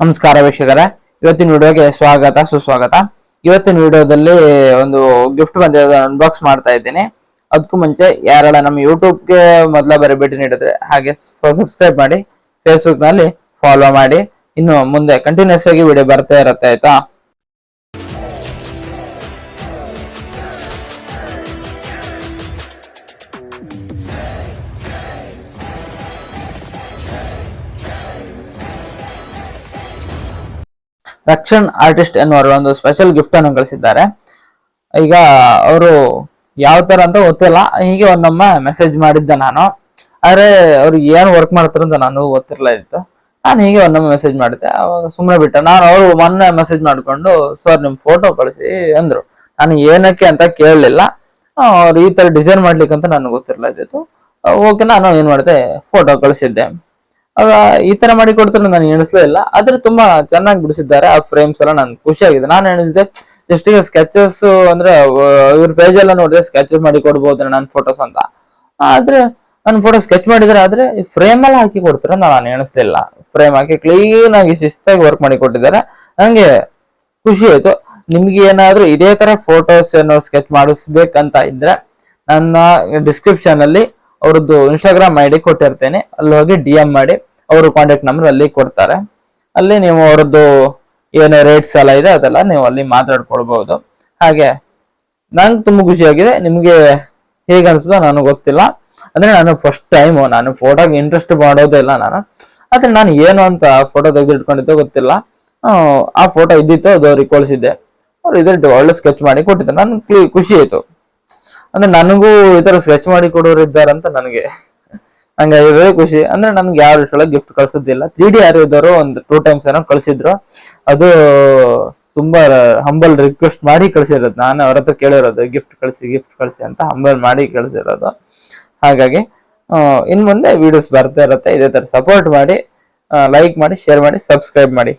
ನಮಸ್ಕಾರ ವೀಕ್ಷಕರೇ. ಇವತ್ತಿನ ವಿಡಿಯೋಗೆ ಸ್ವಾಗತ, ಸುಸ್ವಾಗತ. ಇವತ್ತಿನ ವಿಡಿಯೋದಲ್ಲಿ ಒಂದು ಗಿಫ್ಟ್ ಬಂದಿರೋದು ಅನ್ಬಾಕ್ಸ್ ಮಾಡ್ತಾ ಇದ್ದೀನಿ. ಅದಕ್ಕೂ ಮುಂಚೆ ಯಾರೆಲ್ಲ ನಮ್ಮ ಯೂಟ್ಯೂಬ್ಗೆ ಮೊದಲ ಬರೀ ಭೇಟಿ ನೀಡಿದ್ರೆ ಹಾಗೆ ಸಬ್ಸ್ಕ್ರೈಬ್ ಮಾಡಿ ಫೇಸ್ಬುಕ್ನಲ್ಲಿ ಫಾಲೋ ಮಾಡಿ. ಇನ್ನು ಮುಂದೆ ಕಂಟಿನ್ಯೂಸ್ ಆಗಿ ವಿಡಿಯೋ ಬರ್ತಾ ಇರುತ್ತೆ, ಆಯ್ತಾ? ರಕ್ಷಣ್ ಆರ್ಟಿಸ್ಟ್ ಎನ್ನುವರು ಒಂದು ಸ್ಪೆಷಲ್ ಗಿಫ್ಟ್ ಅನ್ನು ಕಳಿಸಿದ್ದಾರೆ. ಈಗ ಅವರು ಯಾವ ತರ ಅಂತ ಗೊತ್ತಿಲ್ಲ. ಹೀಗೆ ಒಂದೊಮ್ಮೆ ಮೆಸೇಜ್ ಮಾಡಿದ್ದೆ ನಾನು. ಆದ್ರೆ ಅವ್ರು ಏನು ವರ್ಕ್ ಮಾಡ್ತಾರ ಅಂತ ನಾನು ಗೊತ್ತಿರಲ್ಲ ಇತ್ತು. ನಾನು ಹೀಗೆ ಒಂದೊಮ್ಮೆ ಮೆಸೇಜ್ ಮಾಡಿದ್ದೆ. ಅವಾಗ ಸುಮ್ಮನೆ ಬಿಟ್ಟೆ. ನಾನು ಅವರು ಮೊನ್ನೆ ಮೆಸೇಜ್ ಮಾಡಿಕೊಂಡು, ಸರ್ ನಿಮ್ಮ ಫೋಟೋ ಕಳಿಸಿ, ಅಂದ್ರು. ನಾನು ಏನಕ್ಕೆ ಅಂತ ಕೇಳಲಿಲ್ಲ. ಅವ್ರು ಈ ತರ ಡಿಸೈನ್ ಮಾಡ್ಲಿಕ್ಕೆ ಅಂತ ನನಗೆ ಗೊತ್ತಿರಲ್ಲ ಇದ್ದಿತ್ತು ಓಕೆ, ನಾನು ಏನು ಮಾಡಿದೆ? ಫೋಟೋ ಕಳಿಸಿದ್ದೆ. ಈ ತರ ಮಾಡಿ ಕೊಡ್ತಾರೆ ನಾನು ಎಣಿಸ್ಲೇ ಇಲ್ಲ. ಆದ್ರೆ ತುಂಬಾ ಚೆನ್ನಾಗಿ ಬಿಡಿಸಿದ್ದಾರೆ. ಆ ಫ್ರೇಮ್ಸ್ ಎಲ್ಲ ನಾನು ಖುಷಿಯಾಗಿದೆ. ನಾನು ಎಣಿಸಿದೆ ಜಸ್ಟ್ ಈಗ ಸ್ಕೆಚಸ್ ಅಂದ್ರೆ ಇವ್ರ ಪೇಜ್ ಎಲ್ಲ ನೋಡಿದ್ರೆ ಸ್ಕೆಚಸ್ ಮಾಡಿ ಕೊಡ್ಬೋದು ನನ್ನ ಫೋಟೋಸ್ ಅಂತ. ಆದ್ರೆ ನನ್ನ ಫೋಟೋ ಸ್ಕೆಚ್ ಮಾಡಿದ್ರೆ ಆದ್ರೆ ಫ್ರೇಮ್ ಎಲ್ಲ ಹಾಕಿ ಕೊಡ್ತಾರೆ ನಾನು ಎಣಿಸ್ಲಿಲ್ಲ ಫ್ರೇಮ್ ಹಾಕಿ ಕ್ಲೀನ್ ಆಗಿ ಶಿಸ್ತಾಗಿ ವರ್ಕ್ ಮಾಡಿ ಕೊಟ್ಟಿದ್ದಾರೆ. ನಂಗೆ ಖುಷಿ ಆಯ್ತು. ನಿಮ್ಗೆ ಏನಾದ್ರೂ ಇದೇ ತರ ಫೋಟೋಸ್ ಏನೋ ಸ್ಕೆಚ್ ಮಾಡಿಸ್ಬೇಕಂತ ಇದ್ರೆ, ನನ್ನ ಡಿಸ್ಕ್ರಿಪ್ಷನ್ ಅಲ್ಲಿ ಅವ್ರದ್ದು ಇನ್ಸ್ಟಾಗ್ರಾಮ್ ಐ ಡಿ ಕೊಟ್ಟಿರ್ತೇನೆ. ಅಲ್ಲಿ ಹೋಗಿ ಡಿ ಎಂ ಮಾಡಿ ಅವರು ಕಾಂಟ್ಯಾಕ್ಟ್ ನಂಬರ್ ಅಲ್ಲಿ ಕೊಡ್ತಾರೆ. ಅಲ್ಲಿ ನೀವು ಅವ್ರದ್ದು ಏನು ರೇಟ್ಸ್ ಎಲ್ಲ ಇದೆ ಅದೆಲ್ಲ ನೀವು ಅಲ್ಲಿ ಮಾತಾಡ್ಕೊಳ್ಬಹುದು. ಹಾಗೆ ನಂಗೆ ತುಂಬ ಖುಷಿಯಾಗಿದೆ. ನಿಮ್ಗೆ ಹೇಗೆ ಅನಿಸುತ್ತೋ ನನಗೆ ಗೊತ್ತಿಲ್ಲ. ಅಂದ್ರೆ ನಾನು ಫಸ್ಟ್ ಟೈಮ್ ನಾನು ಫೋಟೋಗೆ ಇಂಟ್ರೆಸ್ಟ್ ಮಾಡೋದೇ ಇಲ್ಲ ನಾನು. ಆದ್ರೆ ನಾನು ಏನು ಅಂತ ಫೋಟೋ ತೆಗೆದಿಟ್ಕೊಂಡಿದ್ದೆ ಗೊತ್ತಿಲ್ಲ. ಆ, ಫೋಟೋ ಇದ್ದಿತ್ತು ಅದು ಅವ್ರಿಗೆ ಕಳಿಸಿದ್ದೆ ಅವ್ರು ಇದ್ರ ಒಳ್ಳೆ ಸ್ಕೆಚ್ ಮಾಡಿ ಕೊಟ್ಟಿದ್ದೆ ನನ್ಗೆ ಖುಷಿ ಆಯ್ತು. ಅಂದ್ರೆ ನನಗೂ ಈ ತರ ಸ್ಕೆಚ್ ಮಾಡಿ ಕೊಡೋರು ಇದ್ದಾರಂತ ನನಗೆ. ಹಂಗಾಗಿ ಖುಷಿ. ಅಂದ್ರೆ ನನ್ಗೆ ಯಾರು ಇಷ್ಟೊಳಗೆ ಗಿಫ್ಟ್ ಕಳ್ಸೋದಿಲ್ಲ. ತ್ರೀ ಡಿ ಯಾರು ಇದ್ದಾರೋ ಒಂದು ಟೂ ಟೈಮ್ಸ್ ಏನೋ ಕಳ್ಸಿದ್ರು. ಅದು ತುಂಬಾ ಹಂಬಲ್ ರಿಕ್ವೆಸ್ಟ್ ಮಾಡಿ ಕಳ್ಸಿರೋದು. ನಾನು ಅವ್ರ ಹತ್ರ ಕೇಳಿರೋದು ಗಿಫ್ಟ್ ಕಳಿಸಿ ಗಿಫ್ಟ್ ಕಳಿಸಿ ಅಂತ ಹಂಬಲ್ ಮಾಡಿ ಕಳ್ಸಿರೋದು. ಹಾಗಾಗಿ ಇನ್ ಮುಂದೆ ವಿಡಿಯೋಸ್ ಬರ್ತಾ ಇರುತ್ತೆ. ಇದೇ ತರ ಸಪೋರ್ಟ್ ಮಾಡಿ ಲೈಕ್ ಮಾಡಿ ಶೇರ್ ಮಾಡಿ ಸಬ್ಸ್ಕ್ರೈಬ್ ಮಾಡಿ.